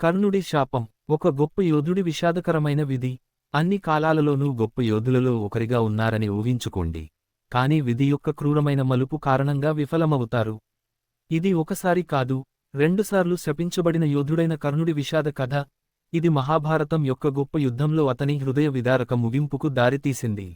కర్ణుడి శాపం ఒక గొప్ప యోధుడి విషాదకరమైన విధి. అన్ని కాలాలలోనూ గొప్ప యోధులలో ఒకరిగా ఉన్నారని ఊహించుకోండి. కాని విధి యొక్క క్రూరమైన మలుపు కారణంగా విఫలమవుతారు. ఇది ఒకసారి కాదు రెండుసార్లు శపించబడిన యోధుడైన కర్ణుడి విషాద కథ. ఇది మహాభారతం యొక్క గొప్ప యుద్ధంలో అతని హృదయ విదారక ముగింపుకు దారితీసింది.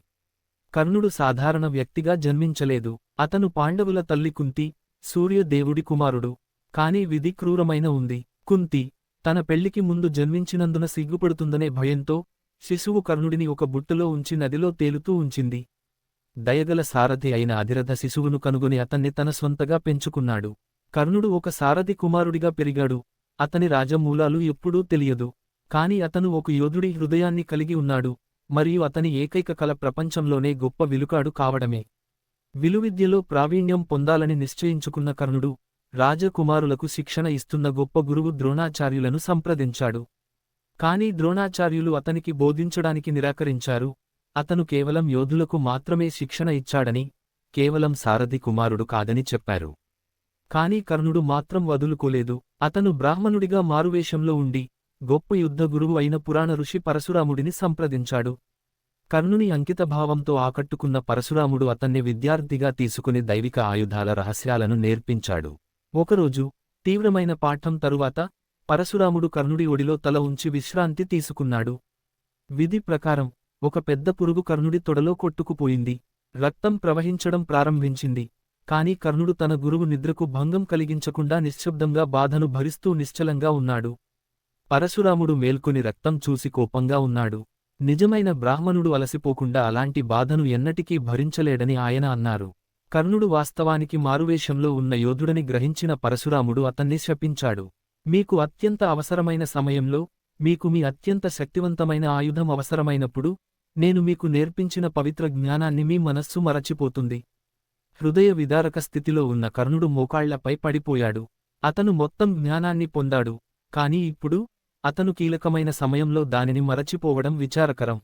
కర్ణుడు సాధారణ వ్యక్తిగా జన్మించలేదు. అతను పాండవుల తల్లి కుంతి సూర్యదేవుడి కుమారుడు. కాని విధి క్రూరమైన ఉంది. కుంతి తన పెళ్ళికి ముందు జన్మించినందున సిగ్గుపడుతుందనే భయంతో శిశువు కర్ణుడిని ఒక బుట్టలో ఉంచి నదిలో తేలుతూ ఉంచింది. దయగల సారథి అయిన అధిరథ శిశువును కనుగొని అతన్ని తన స్వంతగా పెంచుకున్నాడు. కర్ణుడు ఒక సారథి కుమారుడిగా పెరిగాడు. అతని రాజమూలాలు ఎప్పుడూ తెలియదు. కాని అతను ఒక యోధుడి హృదయాన్ని కలిగి ఉన్నాడు. మరియు అతని ఏకైక కల ప్రపంచంలోనే గొప్ప విలుకాడు కావడమే. విలువిద్యలో ప్రావీణ్యం పొందాలని నిశ్చయించుకున్న కర్ణుడు రాజకుమారులకు శిక్షణ ఇస్తున్న గొప్ప గురువు ద్రోణాచార్యులను సంప్రదించాడు. కాని ద్రోణాచార్యులు అతనికి బోధించడానికి నిరాకరించారు. అతను కేవలం యోధులకు మాత్రమే శిక్షణ ఇచ్చాడని కేవలం సారథి కుమారుడు కాదని చెప్పారు. కాని కర్ణుడు మాత్రం వదులుకోలేదు. అతను బ్రాహ్మణుడిగా మారువేషంలో ఉండి గొప్ప యుద్ధ గురువు అయిన పురాణ ఋషి పరశురాముడిని సంప్రదించాడు. కర్ణుని అంకితభావంతో ఆకట్టుకున్న పరశురాముడు అతన్ని విద్యార్థిగా తీసుకుని దైవిక ఆయుధాల రహస్యాలను నేర్పించాడు. ఒకరోజు తీవ్రమైన పాఠం తరువాత పరశురాముడు కర్ణుడి ఒడిలో తల ఉంచి విశ్రాంతి తీసుకున్నాడు. విధి ప్రకారం ఒక పెద్ద పురుగు కర్ణుడి తొడలో కొట్టుకుపోయింది. రక్తం ప్రవహించడం ప్రారంభించింది. కాని కర్ణుడు తన గురువు నిద్రకు భంగం కలిగించకుండా నిశ్శబ్దంగా బాధను భరిస్తూ నిశ్చలంగా ఉన్నాడు. పరశురాముడు మేల్కొని రక్తం చూసి కోపంగా ఉన్నాడు. నిజమైన బ్రాహ్మణుడు అలసిపోకుండా అలాంటి బాధను ఎన్నటికీ భరించలేడని ఆయన అన్నారు. కర్ణుడు వాస్తవానికి మారువేషంలో ఉన్న యోధుడని గ్రహించిన పరశురాముడు అతన్ని శపించాడు. మీకు అత్యంత అవసరమైన సమయంలో మీకు మీ అత్యంత శక్తివంతమైన ఆయుధం అవసరమైనప్పుడు నేను మీకు నేర్పించిన పవిత్ర జ్ఞానాన్ని మీ మనస్సు మరచిపోతుంది. హృదయ విదారక స్థితిలో ఉన్న కర్ణుడు మోకాళ్ళపై పడిపోయాడు. అతను మొత్తం జ్ఞానాన్ని పొందాడు. కాని ఇప్పుడు అతను కీలకమైన సమయంలో దానిని మరచిపోవడం విచారకరం.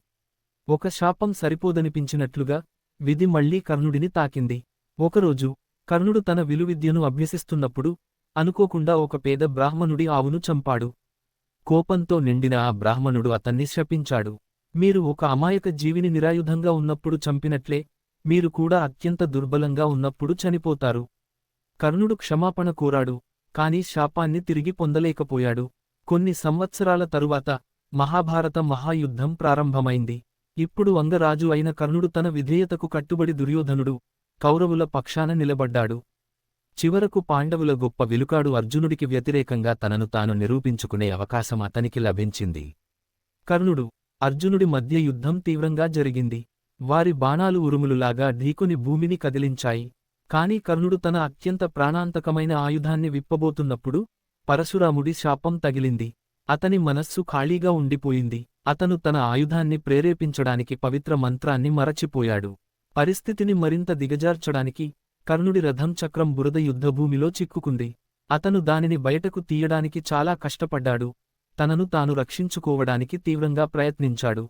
ఒక శాపం సరిపోదనిపించినట్లుగా విధి మళ్ళీ కర్ణుడిని తాకింది. ఒకరోజు కర్ణుడు తన విలువిద్యను అభ్యసిస్తున్నప్పుడు అనుకోకుండా ఒక పేద బ్రాహ్మణుడి ఆవును చంపాడు. కోపంతో నిండిన ఆ బ్రాహ్మణుడు అతన్ని శపించాడు. మీరు ఒక అమాయక జీవిని నిరాయుధంగా ఉన్నప్పుడు చంపినట్లే మీరు కూడా అత్యంత దుర్బలంగా ఉన్నప్పుడు చనిపోతారు. కర్ణుడు క్షమాపణ కోరాడు కాని శాపాన్ని తిరిగి పొందలేకపోయాడు. కొన్ని సంవత్సరాల తరువాత మహాభారత మహాయుద్ధం ప్రారంభమైంది. ఇప్పుడు అంగరాజు అయిన కర్ణుడు తన విధేయతకు కట్టుబడి దుర్యోధనుడు కౌరవుల పక్షాన నిలబడ్డాడు. చివరకు పాండవుల గొప్ప విలుకాడు అర్జునుడికి వ్యతిరేకంగా తనను తాను నిరూపించుకునే అవకాశం అతనికి లభించింది. కర్ణుడు అర్జునుడి మధ్య యుద్ధం తీవ్రంగా జరిగింది. వారి బాణాలు ఉరుములులాగా ఢీకుని భూమిని కదిలించాయి. కాని కర్ణుడు తన అత్యంత ప్రాణాంతకమైన ఆయుధాన్ని విప్పబోతున్నప్పుడు పరశురాముడి శాపం తగిలింది. అతని మనస్సు ఖాళీగా ఉండిపోయింది. అతను తన ఆయుధాన్ని ప్రేరేపించడానికి పవిత్ర మంత్రాన్ని మరచిపోయాడు. పరిస్థితిని మరింత దిగజార్చడానికి కర్ణుడి రథం చక్రం బురద యుద్ధభూమిలో చిక్కుకుంది. అతను దానిని బయటకు తీయడానికి చాలా కష్టపడ్డాడు. తనను తాను రక్షించుకోవడానికి తీవ్రంగా ప్రయత్నించాడు.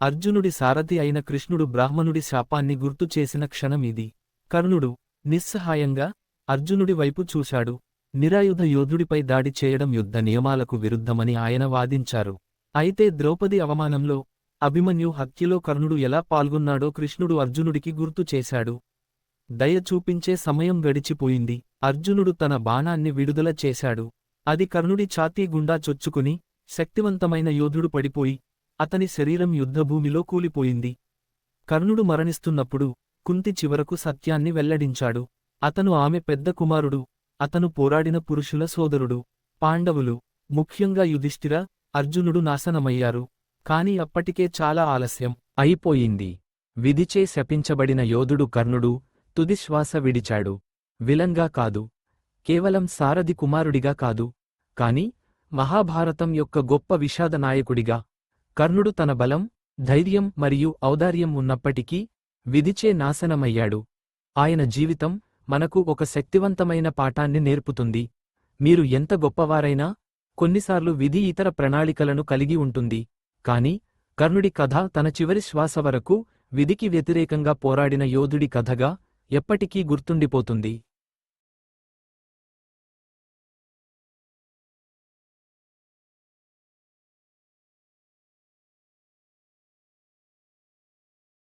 అర్జునుడి సారథి అయిన కృష్ణుడు బ్రాహ్మణుడి శాపాన్ని గుర్తు చేసిన క్షణం ఇది. కర్ణుడు నిస్సహాయంగా అర్జునుడి వైపు చూశాడు. నిరాయుధ యోధుడిపై దాడి చేయడం యుద్ధ నియమాలకు విరుద్ధమని ఆయన వాదించారు. అయితే ద్రౌపది అవమానంలో అభిమన్యు హత్యలో కర్ణుడు ఎలా పాల్గొన్నాడో కృష్ణుడు అర్జునుడికి గుర్తు చేశాడు. దయ చూపించే సమయం గడిచిపోయింది. అర్జునుడు తన బాణాన్ని విడుదల చేశాడు. అది కర్ణుడి ఛాతీ గుండా చొచ్చుకుని శక్తివంతమైన యోధుడు పడిపోయి అతని శరీరం యుద్ధభూమిలో కూలిపోయింది. కర్ణుడు మరణిస్తున్నప్పుడు కుంతి చివరకు సత్యాన్ని వెల్లడించాడు. అతను ఆమె పెద్ద కుమారుడు అతను పోరాడిన పురుషుల సోదరుడు పాండవులు ముఖ్యంగా యుధిష్ఠిర అర్జునుడు నాశనమయ్యారు. కాని అప్పటికే చాలా ఆలస్యం అయిపోయింది. విధిచే శపించబడిన యోధుడు కర్ణుడు తుదిశ్వాస విడిచాడు. విలంగా కాదు. కేవలం సారథి కుమారుడిగా కాదు. కాని మహాభారతం యొక్క గొప్ప విషాద నాయకుడిగా. కర్ణుడు తన బలం ధైర్యం మరియు ఔదార్యం ఉన్నప్పటికీ విధిచే నాశనమయ్యాడు. ఆయన జీవితం మనకు ఒక శక్తివంతమైన పాఠాన్ని నేర్పుతుంది. మీరు ఎంత గొప్పవారైనా కొన్నిసార్లు విధి ఇతర ప్రణాళికలను కలిగి ఉంటుంది. కాని కర్ణుడి కథ తన చివరి శ్వాస వరకు విధికి వ్యతిరేకంగా పోరాడిన యోధుడి కథగా ఎప్పటికీ గుర్తుండిపోతుంది.